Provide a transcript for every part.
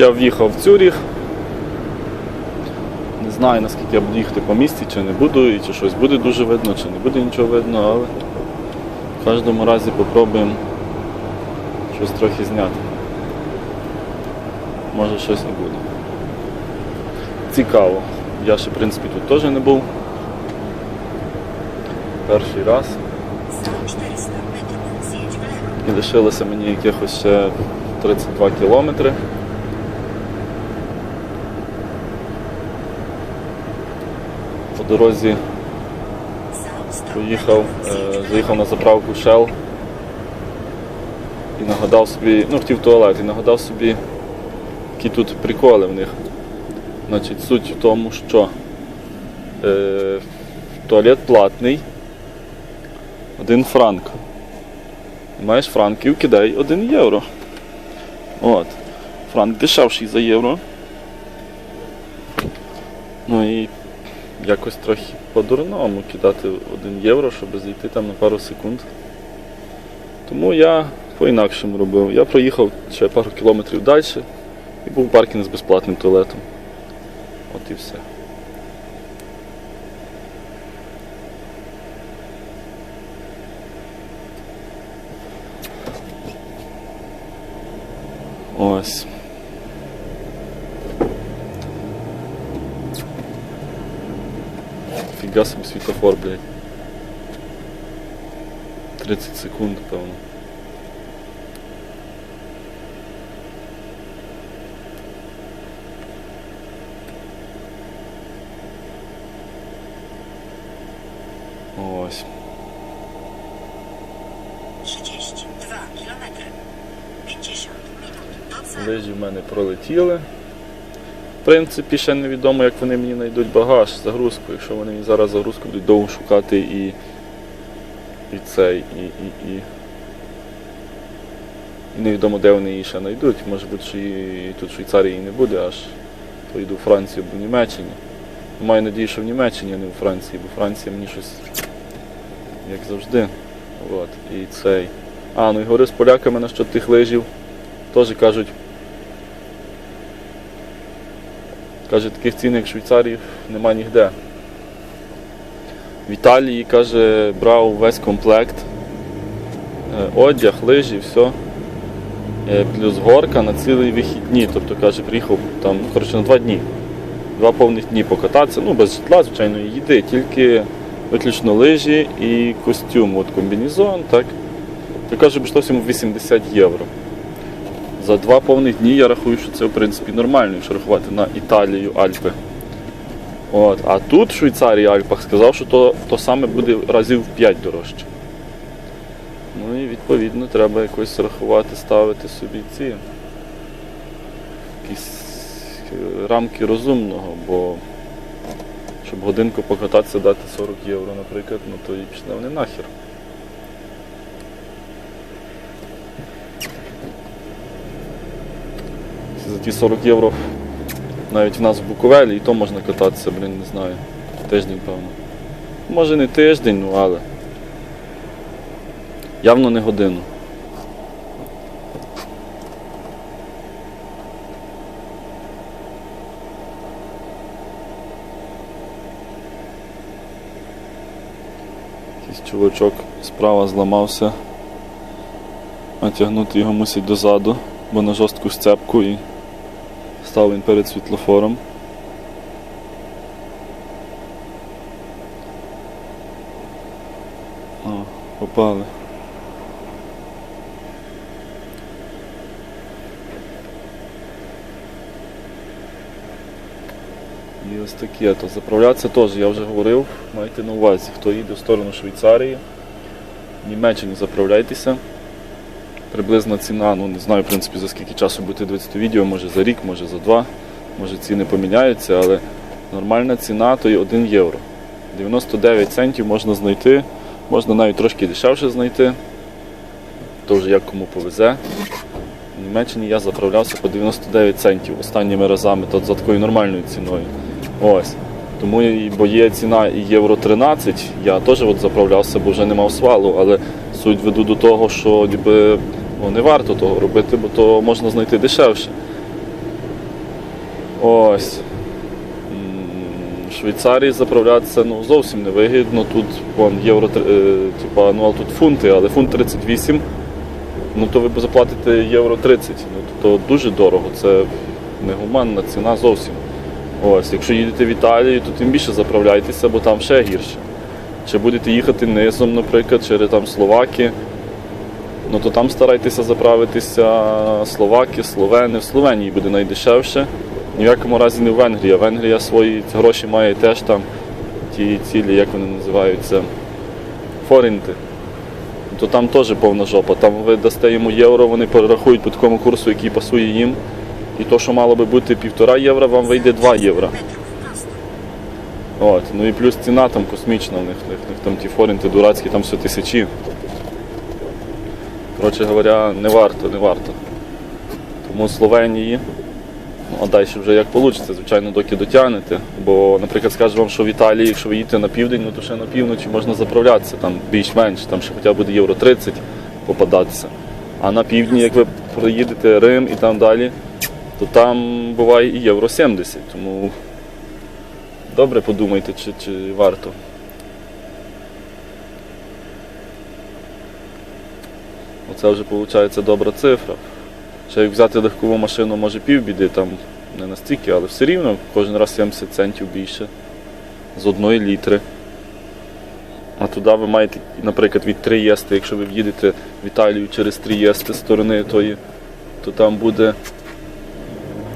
Я в'їхав в Цюріх. Не знаю, наскільки я буду їхати по місті, чи не буду, і чи щось буде дуже видно, чи не буде нічого видно, але в кожному разі попробуємо щось трохи зняти. Може щось не буде. Цікаво. Я ще, в принципі, тут теж не був. Перший раз. 400 metrów zjedź w lewo. І лишилося мені якихось ще 32 кілометри. Дорозі поїхав, е, заїхав на заправку Shell і нагадав собі, ну хотів туалет, і нагадав собі, які тут приколи в них. Значить, суть в тому, що е, туалет платний, один франк. Маєш франків, кидай 1 євро. От. Франк дешевший за євро. Ну і якось трохи по-дурному кидати 1 євро, щоб зайти там на пару секунд. Тому я по-інакшому робив. Я проїхав ще пару кілометрів далі і був паркінг з безплатним туалетом. От і все. Ось. Фіга собі світофор, блядь. 30 секунд, певно. Ось. 32 km. 50 minut do celu. Лижі в мене пролетіли. В принципі, ще невідомо, як вони мені знайдуть багаж, загрузку. Якщо вони мені зараз загрузку будуть довго шукати і, і цей, і, і, і, і невідомо, де вони її ще знайдуть. Може бути, що і тут в Швейцарії не буде, аж поїду в Францію або в Німеччині. Маю надію, що в Німеччині, а не у Франції, бо Франція мені щось як завжди. От, і цей. А, ну і говорю з поляками насчет тих лижів. Теж кажуть. Каже, таких цін, як в Швейцарії, нема ніде. В Італії, каже, брав весь комплект. Е, Одяг, лижі, все. Плюс горка на цілий вихідні. Тобто, каже, приїхав там, коротше, на два дні. Два повних дні покататися, ну, без житла, звичайно, їди, тільки виключно лижі і костюм, от комбінезон, так. То каже, обійшлося йому 80 євро. За два повних дні я рахую, що це в принципі нормально, якщо рахувати на Італію, Альпи. От. А тут в Швейцарії Альпах сказав, що то, то саме буде разів в 5 дорожче. Ну і відповідно треба якось рахувати, ставити собі ці якісь е, рамки розумного, бо щоб годинку покататися дати 40 євро, наприклад, ну то і пішли вони нахер. Ті 40 євро навіть в нас в Буковелі і то можна кататися, блін, не знаю. Тиждень, певно. Може не тиждень, ну але. Явно не годину. Якийсь чувачок справа зламався. А тягнути його мусить дозаду, бо на жорстку сцепку і став він перед світлофором. О. І ось таке. То заправлятися теж, я вже говорив, майте на увазі, хто їде в сторону Швейцарії, в Німеччині заправляйтеся. Приблизна ціна, ну не знаю, в принципі, за скільки часу будете дивитися відео, може за рік, може за два, може ціни поміняються, але нормальна ціна то є 1 євро. 99 центів можна знайти, можна навіть трошки дешевше знайти. То вже як кому повезе. В Німеччині я заправлявся по 99 центів останніми разами, то за такою нормальною ціною. Ось. Тому бо є ціна і євро 13, я теж от заправлявся, бо вже не мав свалу, але суть веду до того, що ніби, ну, не варто того робити, бо то можна знайти дешевше. Ось. В Швейцарії заправлятися ну, зовсім не вигідно. Тут вон, євро, е, типа, ну, а тут фунти, але фунт 38, ну то ви заплатите євро 30. Ну, то дуже дорого, це негуманна ціна зовсім. Ось, якщо їдете в Італію, то тим більше заправляйтеся, бо там ще гірше. Чи будете їхати низом, наприклад, через там Словаки, ну то там старайтеся заправитися словаки, словени. В Словенії буде найдешевше. Ні в якому разі не в Венгрії. А Венгрія свої гроші має теж там ті цілі, як вони називаються, форінти. То там теж повна жопа. Там ви дасте йому євро, вони перерахують по такому курсу, який пасує їм. І то, що мало би бути півтора євро, вам вийде 2 євро. От. Ну і плюс ціна там космічна, у них, у них там ті форінти дурацькі, там все тисячі. Коротше говоря, не варто, не варто. Тому Словенії, ну а далі вже як вийде, звичайно, доки дотягнете. Бо, наприклад, скажу вам, що в Італії, якщо ви їдете на південь, ну то ще на півночі можна заправлятися, там більш-менш, там ще хоча б буде євро 30 попадатися. А на півдні, як ви проїдете Рим і там далі, то там буває і євро 70. Тому добре подумайте, чи, чи варто. Оце вже виходить добра цифра. Ще як взяти легкову машину, може півбіди, там не настільки, але все рівно кожен раз 70 центів більше з одної літри. А туди ви маєте, наприклад, від Трієсти, якщо ви в'їдете в Італію через Трієсти сторони тої, то там буде,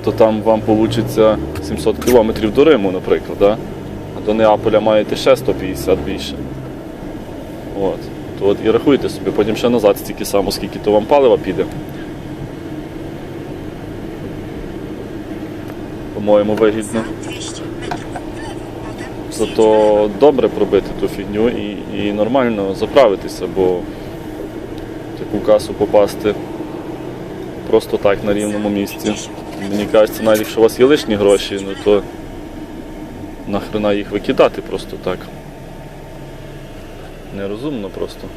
то там вам вийде 700 кілометрів до Риму, наприклад. Да? А до Неаполя маєте ще 150 більше. От. То от і рахуйте собі, потім ще назад стільки само, скільки то вам палива піде. По-моєму, вигідно. Za 200 metrów w lewo. Potem zjedź w Зато добре пробити ту фігню і, і нормально заправитися, бо таку касу попасти просто так на рівному місці. Мені кажеться, навіть якщо у вас є лишні гроші, ну то нахрена їх викидати просто так. Нерозумно просто.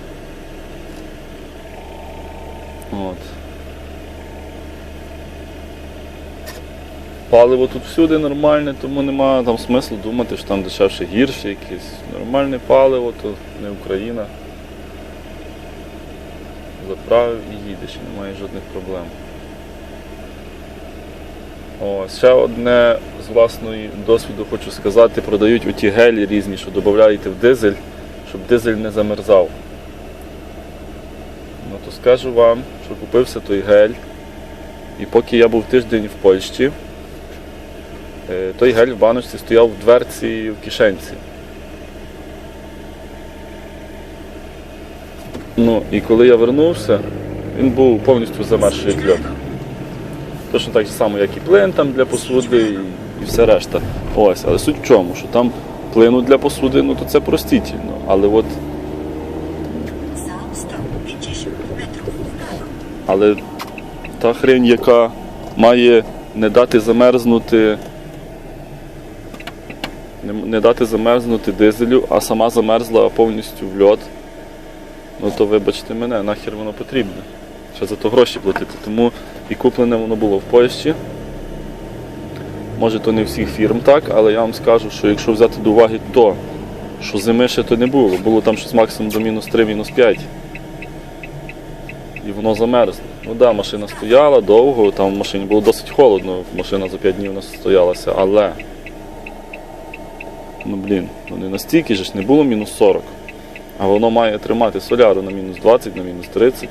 От. Паливо тут всюди нормальне, тому нема там смислу думати, що там дешевше гірше якесь. Нормальне паливо, то не Україна. Заправив і їдеш, немає жодних проблем. О, ще одне з власної досвіду хочу сказати, продають оті гелі різні, що додаєте в дизель, щоб дизель не замерзав. Ну то скажу вам, що купився той гель. І поки я був тиждень в Польщі, Е, Той гель в баночці стояв в дверці в кишенці. Ну, і коли я вернувся, він був повністю замерзший як льод. Точно так само, як і плин там для посуди і, і все решта. Ось, але суть в чому, що там плину для посуди, ну то це простітельно. Але от Za 150 metrów w prawo. Але та хрень, яка має не дати замерзнути, не, дати замерзнути дизелю, а сама замерзла повністю в льод, ну то вибачте мене, нахер воно потрібне. Ще за то гроші платити. Тому і куплене воно було в Польщі. Може то не всіх фірм так, але я вам скажу, що якщо взяти до уваги то, що зими ще то не було, було там щось максимум до мінус 3, мінус 5 і воно замерзло. Ну да, машина стояла довго, там в машині було досить холодно, машина за 5 днів у нас стоялася, але. Ну блін, ну не настільки ж не було мінус 40. А воно має тримати соляру на мінус 20, на мінус 30.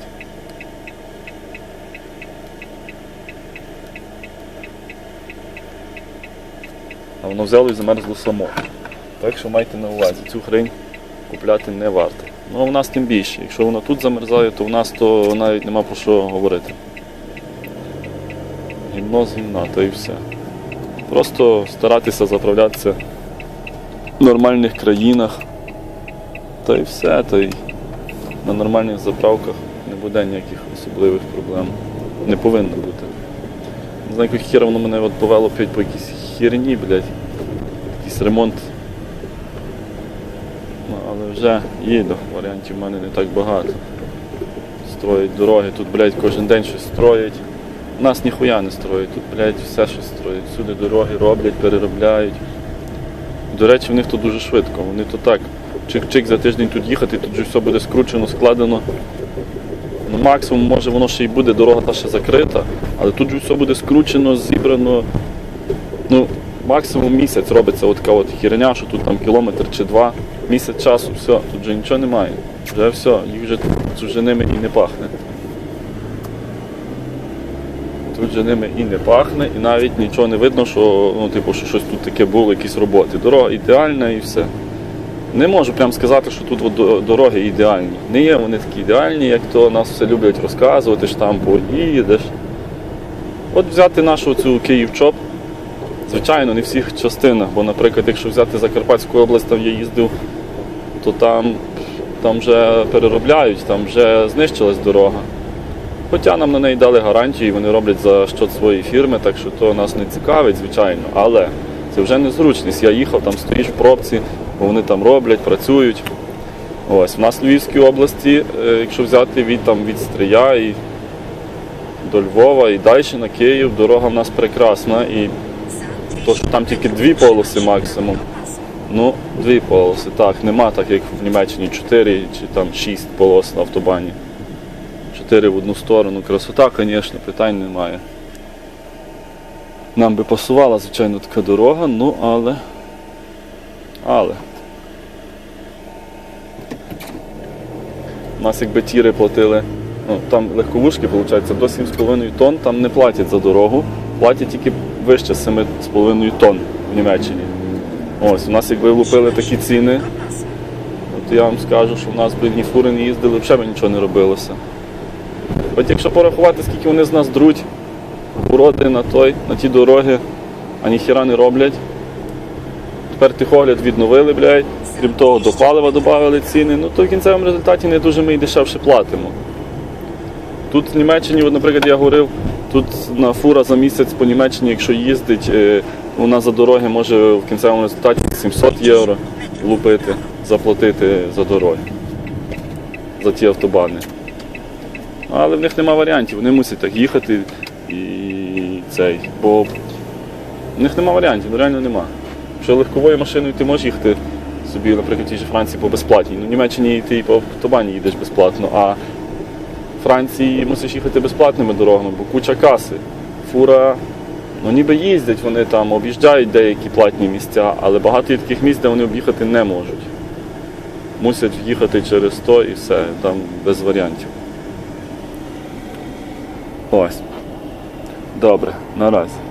А воно взяло і замерзло само. Так що майте на увазі, цю хрень купляти не варто. Ну а в нас тим більше. Якщо вона тут замерзає, то в нас то навіть нема про що говорити. Гімно з гімна, то і все. Просто старатися заправлятися в нормальних країнах. Та й все, та й на нормальних заправках не буде ніяких особливих проблем. Не повинно бути. Не знаю, якого хіра воно мене повело п'ять по якійсь херні, блядь. Якийсь ремонт Ну, але вже їду, варіантів в мене не так багато. Строять дороги, тут, блядь, кожен день щось строять. У нас ніхуя не строять, тут, блядь, все щось строять. Всюди дороги роблять, переробляють. До речі, в них тут дуже швидко. Вони то так, чик-чик за тиждень тут їхати, тут же все буде скручено, складено. Ну, максимум, може, воно ще й буде, дорога та ще закрита, але тут же все буде скручено, зібрано. Ну, максимум місяць робиться така от херня, що тут там кілометр чи два. Місяць часу, все, тут вже нічого немає. Вже все, їх вже тут вже ними і не пахне. Тут же ними і не пахне, і навіть нічого не видно, що, ну, типу, що щось тут таке було, якісь роботи. Дорога ідеальна і все. Не можу прям сказати, що тут дороги ідеальні. Не є вони такі ідеальні, як то нас все люблять розказувати, що там поїдеш. От взяти нашу цю Київ-ЧОП, звичайно, не в всіх частинах, бо, наприклад, якщо взяти Закарпатську область, там я їздив, то там, там вже переробляють, там вже знищилась дорога. Хоча нам на неї дали гарантії, вони роблять за що свої фірми, так що то нас не цікавить, звичайно. Але це вже незручність. Я їхав, там стоїш в пробці, бо вони там роблять, працюють. Ось, в нас в Львівській області, е, якщо взяти від, там, від Стрия і до Львова і далі на Київ, дорога в нас прекрасна. І то, що там тільки дві полоси максимум. Ну, дві полоси, так, нема так, як в Німеччині, чотири чи там шість полос на автобані. Чотири в одну сторону. Красота, звісно, питань немає. Нам би пасувала, звичайно, така дорога, ну але. Але. У нас якби тіри платили. Ну, там легковушки, виходить, до 7,5 тонн там не платять за дорогу, платять тільки вище 7,5 тонн в Німеччині. Ось, у нас якби лупили такі ціни, от я вам скажу, що в нас би ні фури не їздили, взагалі нічого не робилося. От якщо порахувати, скільки вони з нас друуть, уроди на той, на ті дороги, а ніхіра не роблять. Тепер тихогляд відновили, блядь. Крім того, до палива додали ціни, ну то в кінцевому результаті не дуже ми і дешевше платимо. Тут в Німеччині, от, наприклад, я говорив, тут на фура за місяць по Німеччині, якщо їздить, е, вона за дороги може в кінцевому результаті 700 євро лупити, заплатити за дороги, за ті автобани. Але в них нема варіантів, вони мусять так їхати і цей. Бо в них нема варіантів, ну реально нема. Що легковою машиною ти можеш їхати собі, наприклад, в тій же Франції по безплатній. Ну, в Німеччині ти по автобані їдеш безплатно, а Франції мусиш їхати безплатними дорогами, бо куча каси. Фура, ну ніби їздять, вони там об'їжджають деякі платні місця, але багато є таких місць, де вони об'їхати не можуть. Мусять їхати через то і все, там без варіантів. Ось. Добре, наразі.